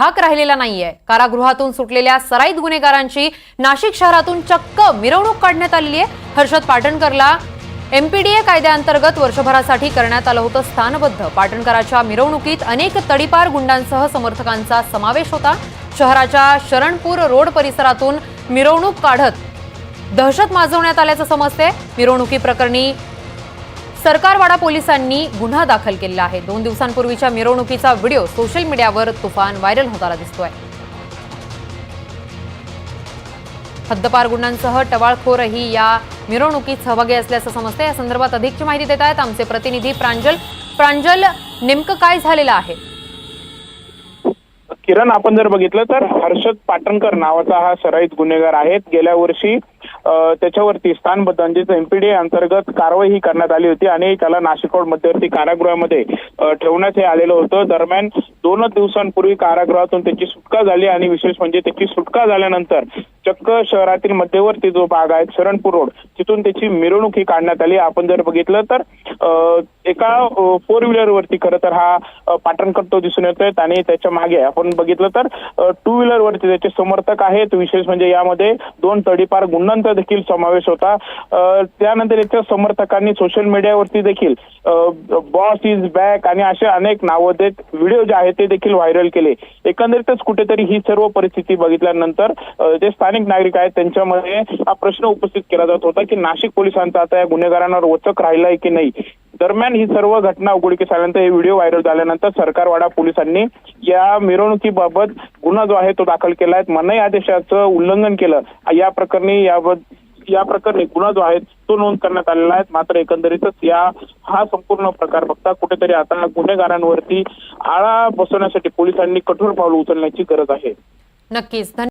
धाक राहिलेला नाहीये. कारागृहातून सुटलेल्या सराईत गुन्हेगारांची नाशिक शहरातून चक्क मिरवणूक काढण्यात आलेली आहे. हर्षद पाटणकरला एमपीडीए कायद्याअंतर्गत वर्षभरासाठी करण्यात आलं होतं स्थानबद्ध. पाटणकराच्या मिरवणुकीत अनेक तडीपार गुंडांसह समर्थकांचा समावेश होता. शहराच्या शरणपूर रोड परिसरातून मिरवणूक काढत दहशत माजवण्यात आल्याचं समजते मिरवणुकी प्रकरणी सरकारवाडा पोलिसांनी गुन्हा दाखल केला आहे. दोन दिवसांपूर्वीच्या मिरवणुकीचा व्हिडिओ सोशल मीडियावर तुफान व्हायरल होताना दिसतोय. हद्दपार गुन्ह्यांसह टवाळखोरही या मिरवणुकीत सहभागी असल्याचं समजतं या संदर्भात अधिकची माहिती देत आहेत आमचे प्रतिनिधी प्रांजल. प्रांजल नेमकं काय झालेलं आहे? किरण आपण जर बघितलं तर हर्षद पाटणकर नावाचा हा सराईत गुन्हेगार आहे गेल्या वर्षी त्याच्यावरती स्थानबद्ध म्हणजेच एमपीडी अंतर्गत कारवाई ही करण्यात आली होती आणि त्याला नाशिकरोड मध्यवर्ती कारागृहामध्ये ठेवण्यात हे आलेलं होतं. दरम्यान दोनच दिवसांपूर्वी कारागृहातून त्याची सुटका झाली आणि विशेष म्हणजे त्याची सुटका झाल्यानंतर चक्क शहरातील मध्यवर्ती जो भाग आहे शरणपूर रोड तिथून त्याची मिरवणूक ही काढण्यात आली. आपण जर बघितलं तर अ, एका फोर व्हीलर वरती खरं तर हा अ, करतो दिसून येतोय. आणि त्याच्यामागे आपण बघितलं तर टू व्हीलर वरती त्याचे समर्थक आहेत. विशेष म्हणजे यामध्ये दोन तडीपार गुंडांचा देखील समावेश होता. त्यानंतर याच्या समर्थकांनी सोशल मीडियावरती देखील बॉस इज बॅक आणि असे अनेक नावं देत व्हिडिओ जे आहेत ते देखील व्हायरल केले. एकंदरीतच कुठेतरी ही सर्व परिस्थिती बघितल्यानंतर जे स्थानिक नागरिक आहेत त्यांच्यामध्ये हा प्रश्न उपस्थित केला जात होता की नाशिक पोलिसांचा आता या गुन्हेगारांवर वचक राहिलाय की नाही? दरम्यान ही सर्व घटना उघडकीस आल्यानंतर हे व्हिडिओ व्हायरल झाल्यानंतर सरकारवाडा पोलिसांनी या मिरवणुकीबाबत गुन्हा जो आहे तो दाखल केला आहे. मनाई आदेशाचं उल्लंघन केलं. या प्रकरणी याबद्दल या प्रकरणी गुन्हा जो आहे तो नोंद करण्यात आलेला आहे. मात्र एकंदरीतच या हा संपूर्ण प्रकार बघता कुठेतरी आता गुन्हेगारांवरती आळा बसवण्यासाठी पोलिसांनी कठोर पावलं उचलण्याची गरज आहे. नक्कीच.